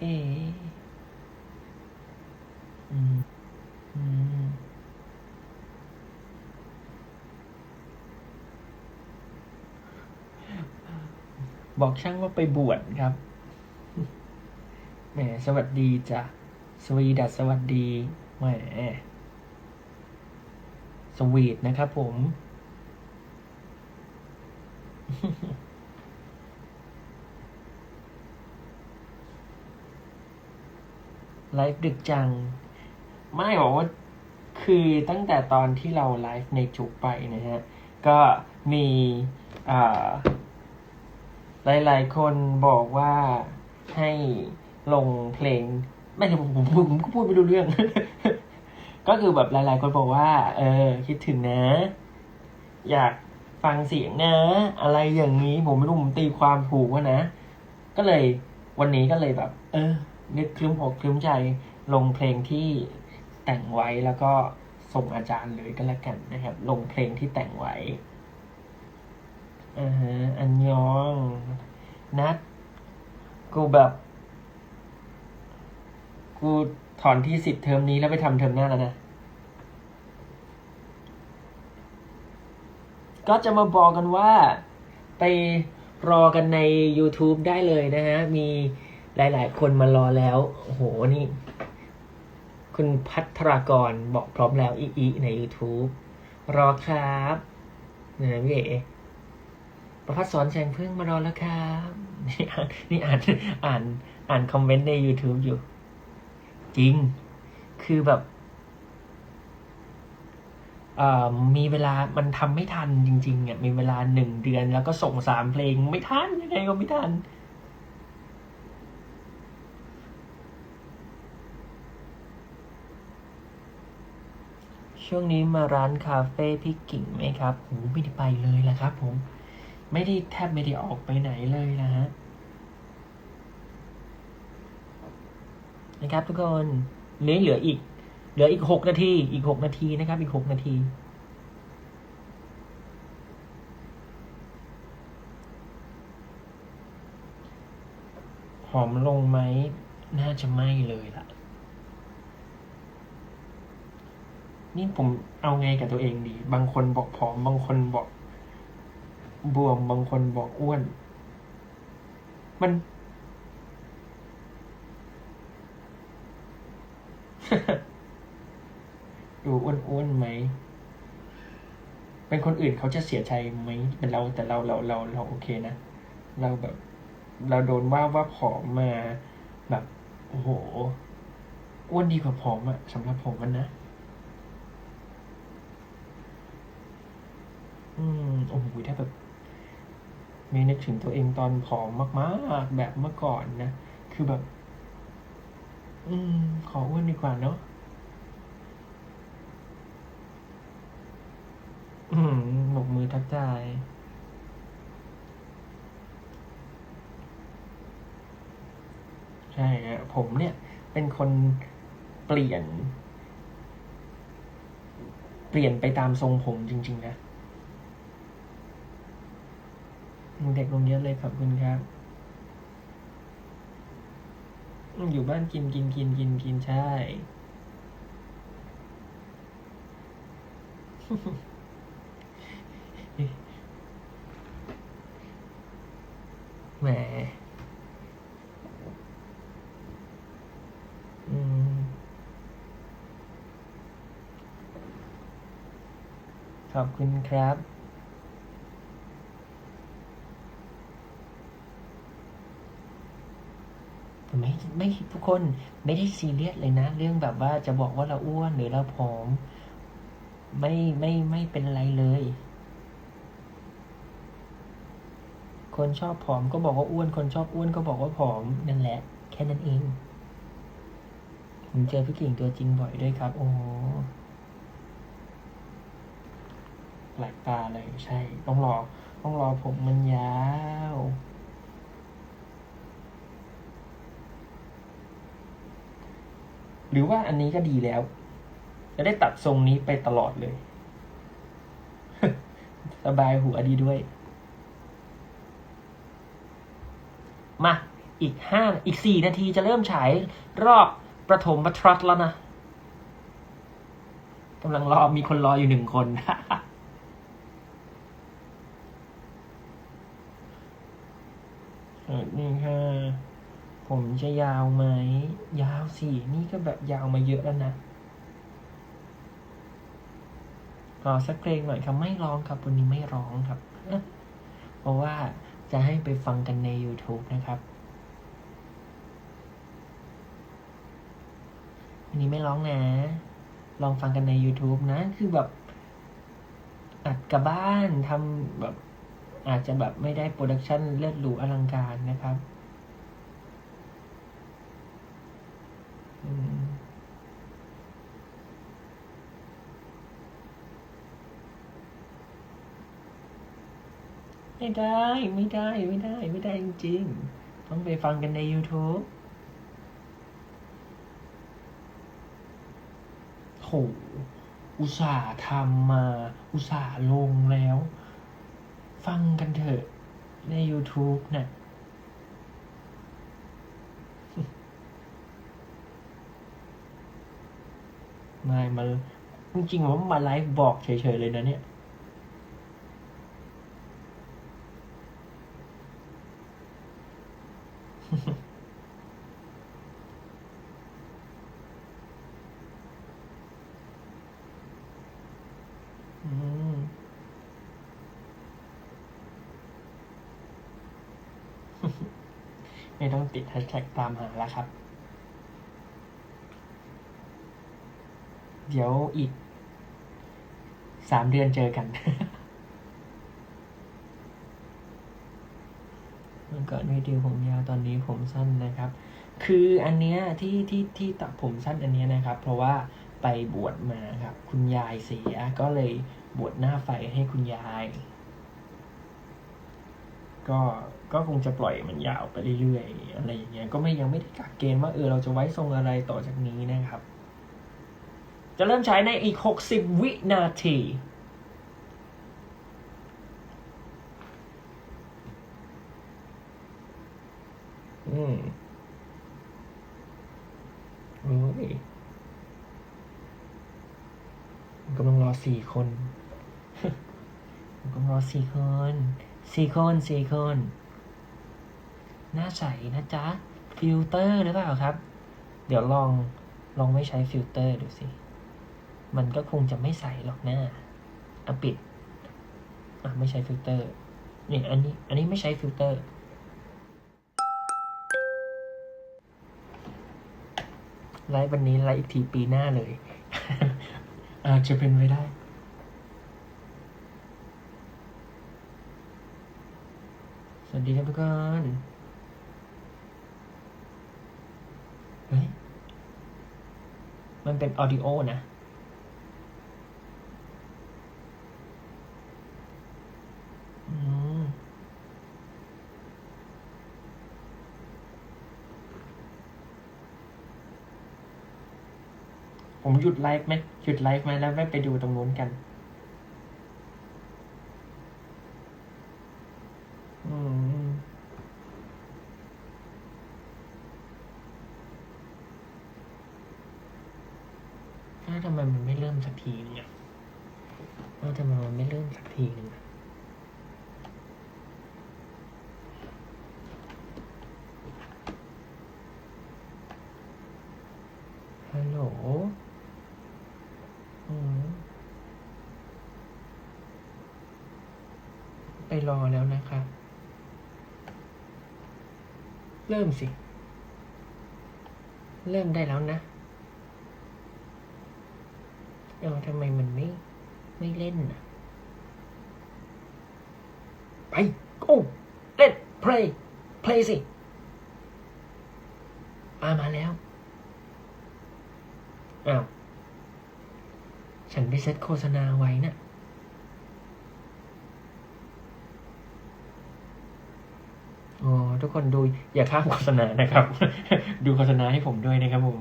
อืมอืมบอกช่างว่าไปบวชครับ แหม สวัสดีจ้ะ สวีดัสสวัสดี แหม สวีทนะครับผม ไลฟ์ดึกจัง ไม่บอกว่า คือตั้งแต่ตอนที่เราไลฟ์ในจุกไปนะฮะ ก็มีอ่าหลายๆคนบอกว่าให้ลงเพลง ไม่ใช่ผมผมผมผมก็พูดไม่รู้เรื่อง ก็คือแบบหลาย ๆ คนบอกว่า เออ คิดถึงนะ อยากฟังเสียงนะ อะไรอย่างนี้ผมไม่รู้ผมตีความถูกว่านะ ก็เลยวันนี้ก็เลยแบบ เออ นึกคลึ้มอกคลึ้มใจลงเพลงที่แต่งไว้แล้วก็ส่งอาจารย์เลยก็แล้วกันนะครับ ลงเพลงที่แต่งไว้อ่าฮะอันยอง นัด กูแบบ กูถอนที่สิบเทอมนี้แล้วไปทำเทอมหน้าแล้วนะก็จะมาบอกกันว่าไปรอกันใน YouTube ได้เลยนะฮะ มี หลาย ๆ คนมารอแล้ว โอ้โห นี่ คุณพัทรากรบอกพร้อมแล้วอีใน YouTube รอครับนะพี่เอ๋ประพัฒสอนแสงพึ่งมารอแล้วครับ นี่อ่านนี่อ่านอ่านอ่านคอมเมนต์ใน YouTube อยู่ จริง คือแบบมีเวลามันทำไม่ทันจริงๆอะมีเวลาหนึ่งเดือนแล้วก็ส่งสามเพลงไม่ทันยังไงก็ไม่ทัน ช่วงนี้มาร้านคาเฟ่พี่กิ่งไหมครับโหไม่ได้ไปเลยละครับ ผม ไม่ได้แทบไม่ได้ออกไปไหนเลยนะฮะ นะครับทุกคนเหลือเหลืออีก เหลืออีกหกนาที อีกหกนาทีนะครับ อีกหกนาที หอมลงไหม น่าจะไม่เลยล่ะ นี่ผมเอาไงกับตัวเองดี บางคนบอกผอม บางคนบอก บวม บางคนบอกอ้วน มัน ดูอ้วนๆไหม เป็นคนอื่นเขาจะเสียใจไหมเป็นเราแต่เราเราเราเราโอเคนะ เราแบบ เราโดนว่าว่าผอมมาแบบ โอ้โห อ้วนดีกว่าผอมอะสำหรับผมมันนะ อืมโอ้โหถ้าแบบมีนึกถึงตัวเองตอนผอมมากๆ แบบเมื่อก่อนนะ คือแบบ อืม ขออ้วนดีกว่าเนาะอืมบกมือทักทายใช่ฮะผมเนี่ย เป็นคนเปลี่ยน เปลี่ยนไปตามทรงผมจริง ๆ นะ เด็กลงเยอะเลยขอบคุณครับ อยู่บ้านกินกินกินกินกินใช่ แหมอืมขอบคุณครับ ไม่ไม่ทุกคนไม่ได้ซีเรียสเลยนะ เรื่องแบบว่าจะบอกว่าเราอ้วนหรือเราผอม ไม่ไม่ไม่เป็นไรเลย คนชอบผอมก็บอกว่าอ้วน คนชอบอ้วนก็บอกว่าผอมนั่นแหละ แค่นั้นเองผมเจอพี่กิ่งตัวจริงบ่อยด้วยครับ โอ้โหแปลกตาเลยใช่ ต้องรอ ต้องรอผมมันยาว หรือว่าอันนี้ก็ดีแล้ว จะได้ตัดทรงนี้ไปตลอดเลย สบายหัวดีด้วย มาอีกห้าอีกสี่นาทีจะเริ่มฉายรอบประถมบัทรัตแล้วนะกำลังรอมีคนรออยู่หนึ่งคนสวัสดีค่ะ ผมจะยาวไหม ยาวสิ นี่ก็แบบยาวมาเยอะแล้วนะรอสักเพลงหน่อยครับ ไม่ร้องครับ วันนี้ไม่ร้องครับ เพราะว่าจะให้ไปฟังกันใน YouTube นะครับ วันนี้ไม่ร้องนะ ลองฟังกันใน YouTube นะ คือแบบ อัดกับบ้านทำแบบ อาจจะแบบไม่ได้โปรดักชันเลือดหรูอลังการนะครับอืม ไม่ได้ไม่ได้ไม่ได้ ไม่ได้จริงๆ ต้องไปฟังกันใน YouTube โห อุตส่าห์ทำมา อุตส่าห์ลงแล้ว ฟังกันเถอะใน YouTube นะ่ะ ไม่มาจริงๆผมมาไลฟ์บอกเฉยๆเลยนะเนี่ยไม่ต้องติดแฮชแท็กตามหาแล้วครับ เดี๋ยวอีกสามเดือนเจอกัน เมื่อก่อนวิดีโอผมยาวตอนนี้ผมสั้นนะครับ คืออันเนี้ยที่ที่ที่ตัดผมสั้นอันเนี้ยนะครับ เพราะว่าไปบวชมาครับ คุณยายเสียก็เลยบวชหน้าไฟให้คุณยาย ก็ก็คงจะปล่อยมันยาวไปเรื่อยๆอะไรอย่างเงี้ยก็ไม่ยังไม่ได้กักเกณฑ์ว่าเออเราจะไว้ทรงอะไรต่อจากนี้นะครับ จะเริ่มใช้ในอีก 60 วินาทีอืมโอ้ยผมกำลังรอสี่คนผมกำลังรอสี่คนสี่คนสี่คนหน้าใสนะจ๊ะ ฟิลเตอร์หรือเปล่าครับ เดี๋ยวลองลองไม่ใช้ฟิลเตอร์ดูสิ มันก็คงจะไม่ใสหรอกนะอะปิดอะไม่ใช้ฟิลเตอร์เนี่ยอันนี้อันนี้ไม่ใช้ฟิลเตอร์ ไลฟ์วันนี้ไลฟ์อีกทีปีหน้าเลย อาจจะเป็นไปได้สวัสดีครับทุกคนเฮ้ย มันเป็นออดิโอนะ ผมหยุดไลฟ์ไหมหยุดไลฟ์ไหมแล้วไม่ไปดูตรงนู้นกัน อืมถ้าทำไมมันไม่เริ่มสักทีนึงอะอ้าทำไมมันไม่เริ่มสักทีนึงอะฮัลโหล อืม ไปรอแล้วนะคะ เริ่มสิ เริ่มได้แล้วนะเออทำไมมันไม่ ไม่เล่นน่ะไป go เล่น play play สิอามาแล้วอ้าวฉันไปเซตโฆษณาไว้น่ะ อ๋อทุกคนดูอย่าข้ามโฆษณานะครับ ดูโฆษณาให้ผมด้วยนะครับผม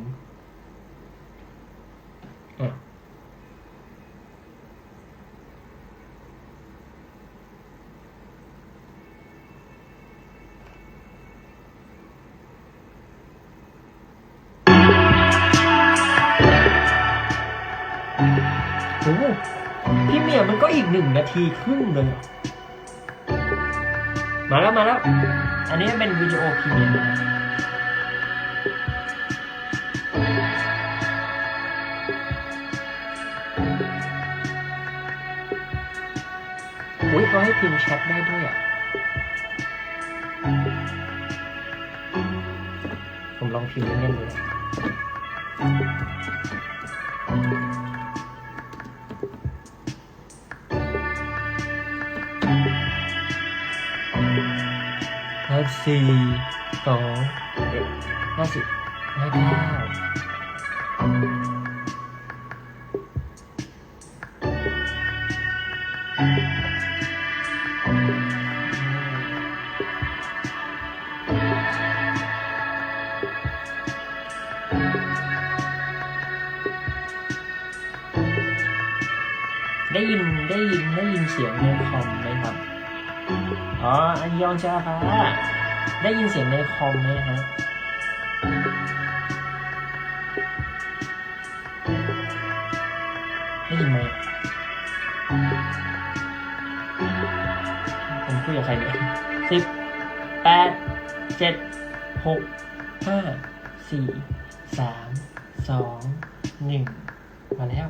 พี่เมียมันก็อีกหนึ่งนาทีครึ่งเลย มาแล้วมาแล้ว อันนี้เป็นวิดีโอพรีเมียร์อุ้ยเขาให้พิมพ์แชทได้ด้วยอะ ผมลองพิมพ์เล่นๆดูนะ สี่สองเอ็ดห้าสิบห้าเก้า อมไหมฮะได้ยินไหมผมคุยกับใครเนี่ยสิบแปดเจ็ดหกห้าสี่สามสองหนึ่งมาแล้ว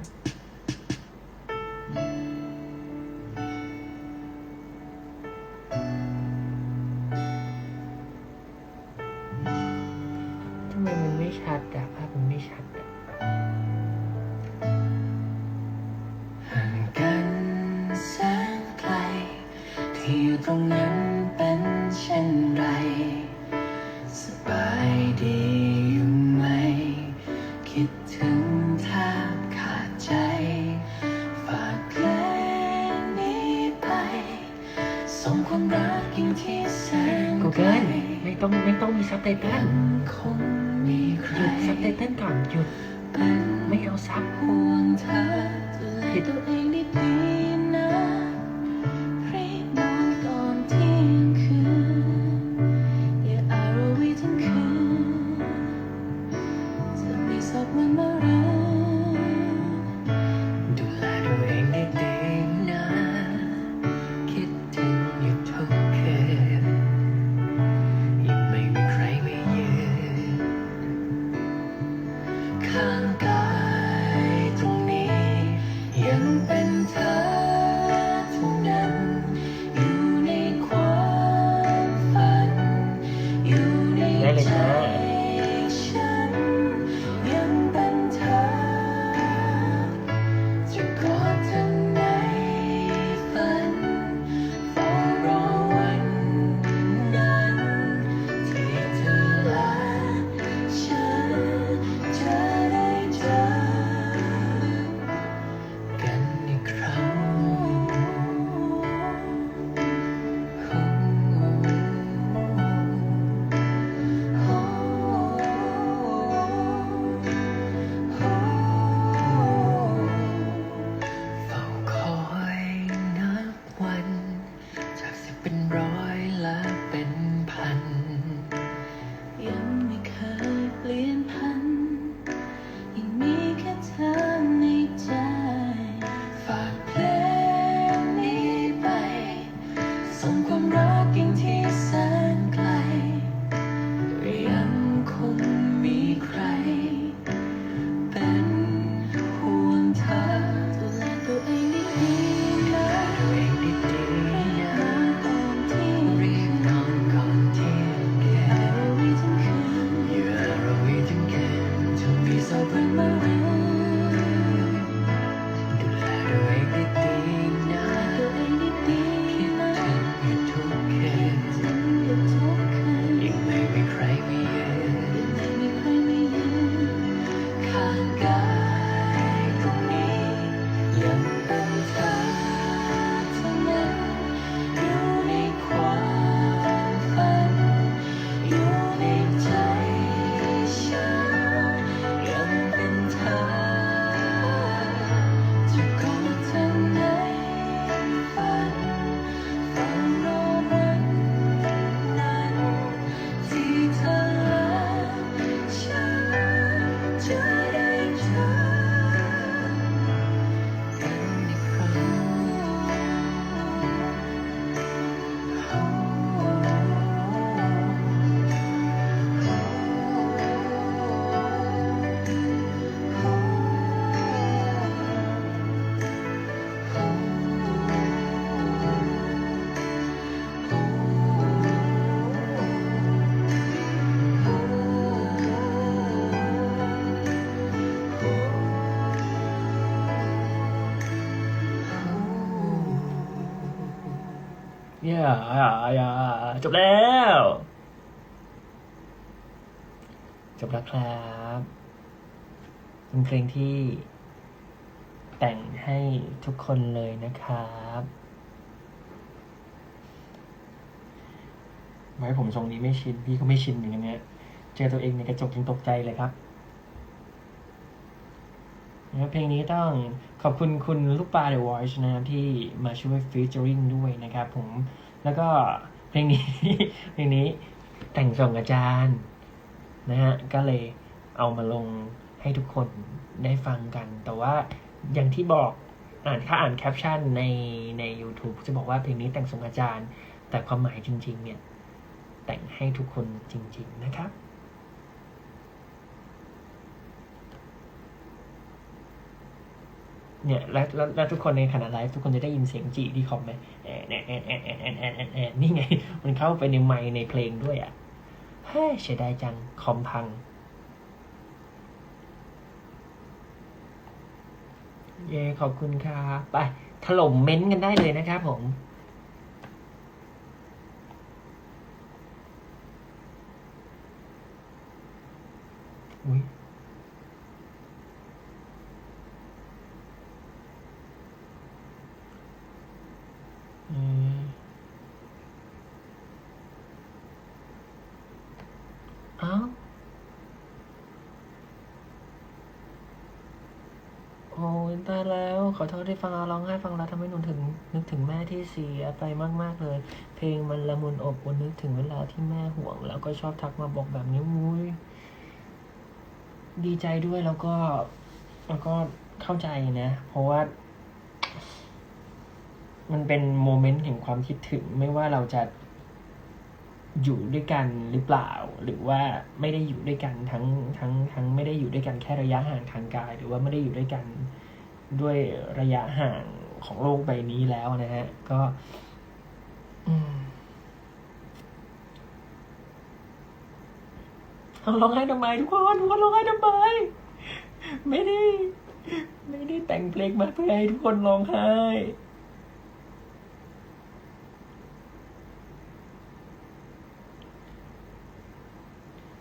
ไตเติ้ยัลงคงมีใคหรยุดซับไตเติ้ลก่อนหยุดเป็นไม่เอาซับห่วงเธอดูแลตัวเองดี อย่าอ่าอ่าจบแล้ว จบแล้วครับเป็นเพลงที่ แต่งให้ทุกคนเลยนะครับไว้ผมทรงนี้ไม่ชิน พี่ก็ไม่ชินเหมือนกันเนี่ยเจอตัวเองในกระจกยังตกใจเลยครับเพลงนี้ต้องขอบคุณคุณลูกปลา The Voice นะครับที่มาช่วยฟีเจอริงด้วยนะครับผม แล้วก็เพลงนี้ เพลงนี้แต่งส่งอาจารย์นะฮะก็เลยเอามาลงให้ทุกคนได้ฟังกัน แต่ว่าอย่างที่บอกอ่านถ้าอ่านแคปชั่นในใน YouTube จะบอกว่าเพลงนี้แต่งส่งอาจารย์ แต่ความหมายจริง ๆ เนี่ย แต่งให้ทุกคนจริง ๆ นะครับ เนี่ยแล้วแล้วทุกคนในขณะไลฟ์ทุกคนจะได้ยินเสียงจีที่คอมไหมแอนแอนแอนแอนแอนแอนแอนแอนนี่ไง มันเข้าไปในไมค์ในเพลงด้วยอะเฮ้ยเสียดายจังคอมพัง เย้ขอบคุณครับไปถล่มเม้นต์กันได้เลยนะครับผมอุ้ย อืมเอ้าโอ้ยตายแล้ว ขอโทษที่ฟังเราร้องไห้ฟังแล้วทำให้หนูถึง นึกถึงแม่ที่เสียไปมาก ๆ เลย เพลงมันละมุนอบอุ่นนึกถึงเวลาที่แม่ห่วง แล้วก็ชอบทักมาบอกแบบนี้มุ้ยดีใจด้วยแล้วก็ แล้วก็เข้าใจนะ เพราะว่า มันเป็นโมเมนต์แห่งความคิดถึงไม่ว่าเราจะอยู่ด้วยกันหรือเปล่า หรือว่าไม่ได้อยู่ด้วยกันทั้งทั้งทั้งไม่ได้อยู่ด้วยกันแค่ระยะห่างทางกาย หรือว่าไม่ได้อยู่ด้วยกันด้วยระยะห่างของโลกใบนี้แล้วนะฮะ ก็อือาร้องไห้ทำไมทุกคนทุกคนร้องไห้ทำไมไม่ได้ ไม่ได้แต่งเพลงมาเพื่อให้ทุกคนร้องไห้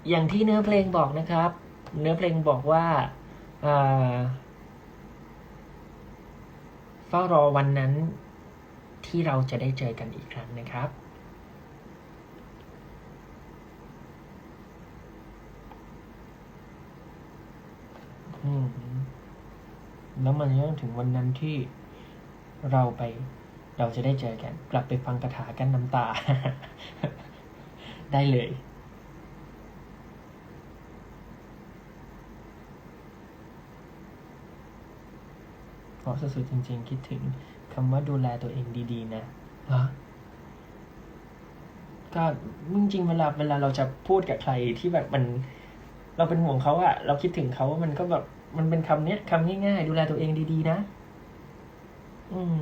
อย่างที่เนื้อเพลงบอกนะครับ เนื้อเพลงบอกว่าเฝ้ารอวันนั้นที่เราจะได้เจอกันอีกครั้งนะครับ แล้วมันยังถึงวันนั้นที่เราไปเราจะได้เจอกัน กลับไปฟังคาถากันน้ำตา ได้เลย ราะสุดๆจริง ๆ คิดถึงคำว่าดูแลตัวเองดีๆ นะเหรอก็จริงๆเวลาเวลาเราจะพูดกับใครที่แบบมัน เราเป็นห่วงเขาอะเราคิดถึงเขามันก็แบบมันเป็นคำเนี้ยคำง่ายๆ ดูแลตัวเองดีๆ นะ อืม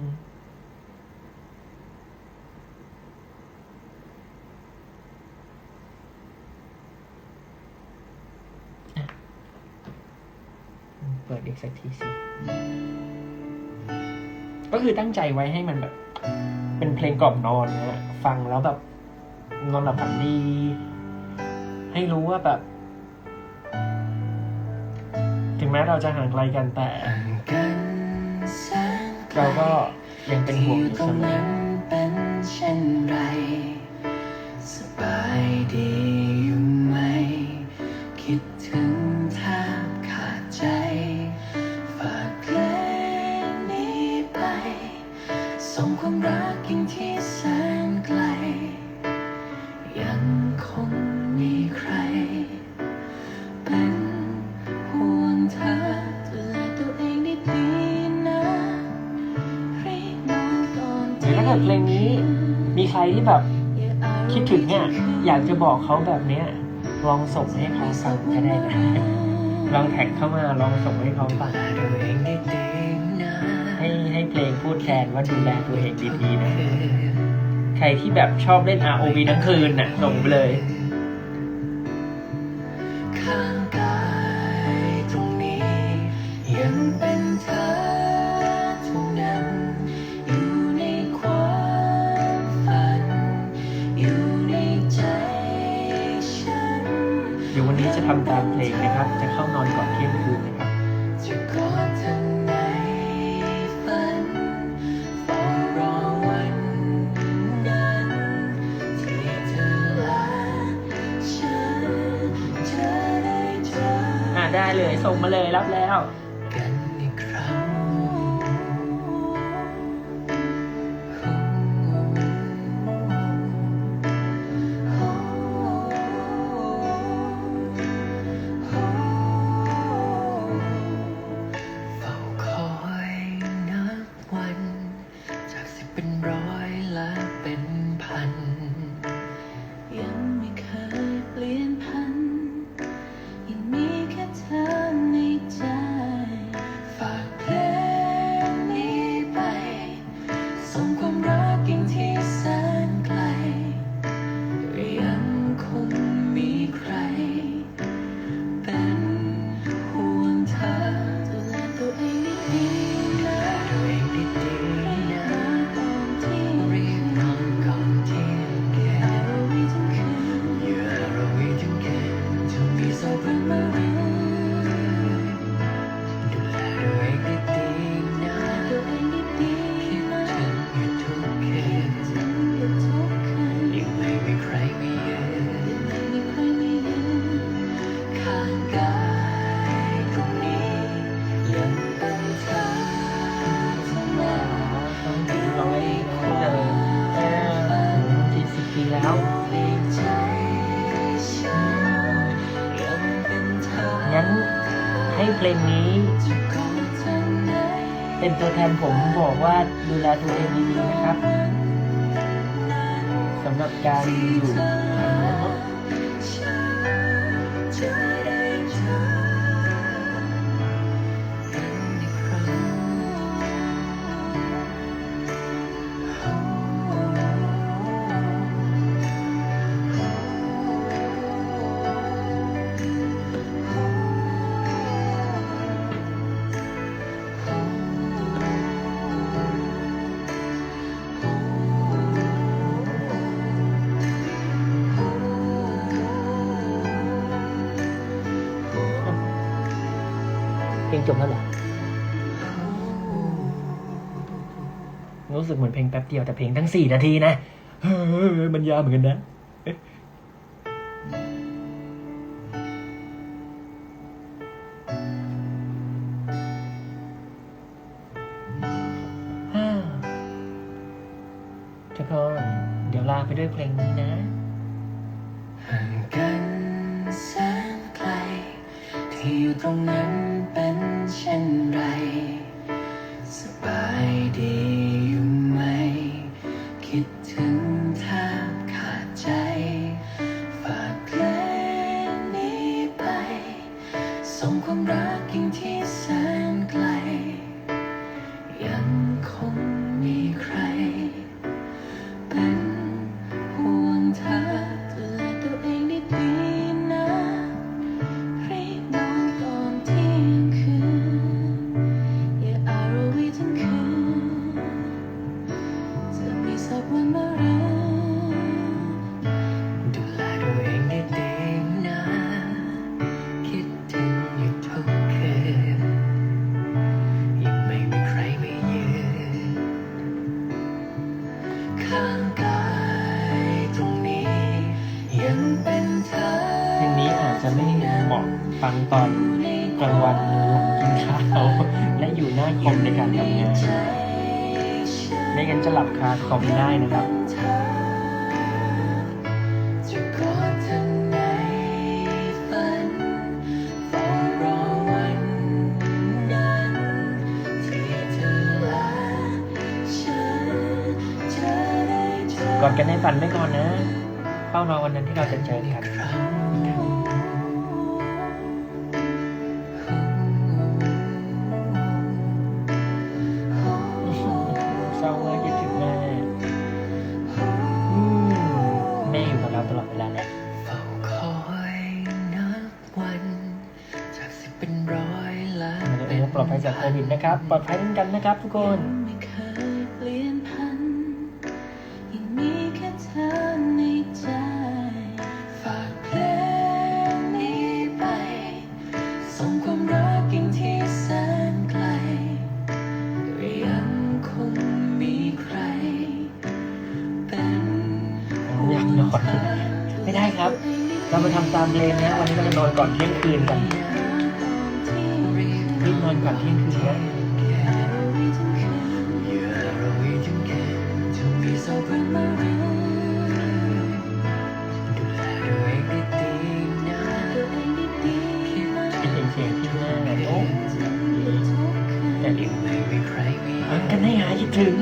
อะเปิดอีกสักทีสิ ก็คือตั้งใจไว้ให้มันแบบ เป็นเพลงกล่อมนอนนะฮะฟังแล้วแบบนอนหลับฝันดี ให้รู้ว่าแบบ ถึงแม้เราจะห่างไกลกันแต่ เราก็ยังเป็นห่วงอยู่ที่ตเสรงมอนั้นเป็นเช่นไรสบายดี เกิดเพลงนี้ มีใครที่แบบคิดถึงเนี่ยอยากจะบอกเขาแบบเนี้ยลองส่งให้เขาฟังก็ได้นะลองแท็กเข้ามาลองส่งให้เขาฟังตัวเองให้ให้เพลงพูดแทนว่าดูแลตัวเองดีๆนะ ใครที่แบบชอบเล่น ROV ทั้งคืนน่ะส่งไปเลย ได้เลยส่งมาเลยรับแล้ว แทนผมบอกว่าดูแลตัวเองดีๆนะครับสำหรับการอยู่ จบแล้วเหรอรู้สึกเหมือนเพลงแป๊บเดียวแต่เพลงทั้งสี่นาทีนะเฮ้ยมันยาวเหมือนกันนะทุกคนเดี๋ยวลาไปด้วยเพลงนี้นะห่างกันแสนไกลที่อยู่ตรงนั้น attention. ังตอนกลางวันหลังกินข้าวและอยู่หน้าคอมในการทำงานไม่งั้นจะหลับคาคอมได้นะครับกอดกันให้ฝันไปก่อนนะ เฝ้ารอวันนั้นที่เราจะเจอกัน ภัยจากโควิดนะครับ ปลอดภัยกันนะครับ ทุกคนไม่ได้ครับ เราไปทำตามเพลงนะ วันนี้เราจะนอนก่อนเที่ยงคืนกันะเป็นเสียงเสียงที่หน้าโอ้แต่อิ่มมันกันให้หายคิดถึง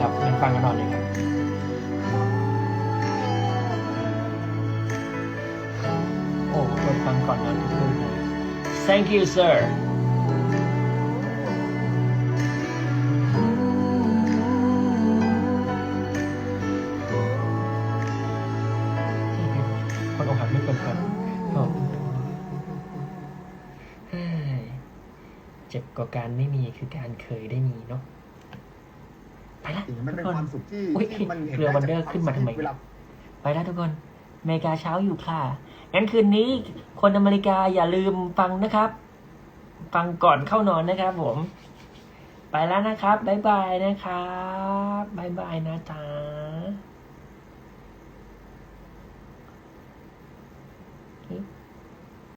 ครับงั้นฟังกันนอนเลยครับโอ้ควรฟังก่อนนอนทุกคืน Thank you sir คนอกหักไม่ควรฟังโอ้เฮ้ยเจ็บกว่าการไม่มีคือการเคยได้มีเนาะ ไปละจริงๆมันเป็นทุกความสุขที่อุ๊ยที่มันเห็นเรือวันเดอร์ได้จากขึ้นมาทำไม เวลา ไปแล้วทุกคนอเมริกาเช้าอยู่ค่ะ งั้นคืนนี้คนอเมริกาอย่าลืมฟังนะครับ ฟังก่อนเข้านอนนะครับผม ไปแล้วนะครับ บ๊ายบายนะครับ บ๊ายบายนะจ๊ะ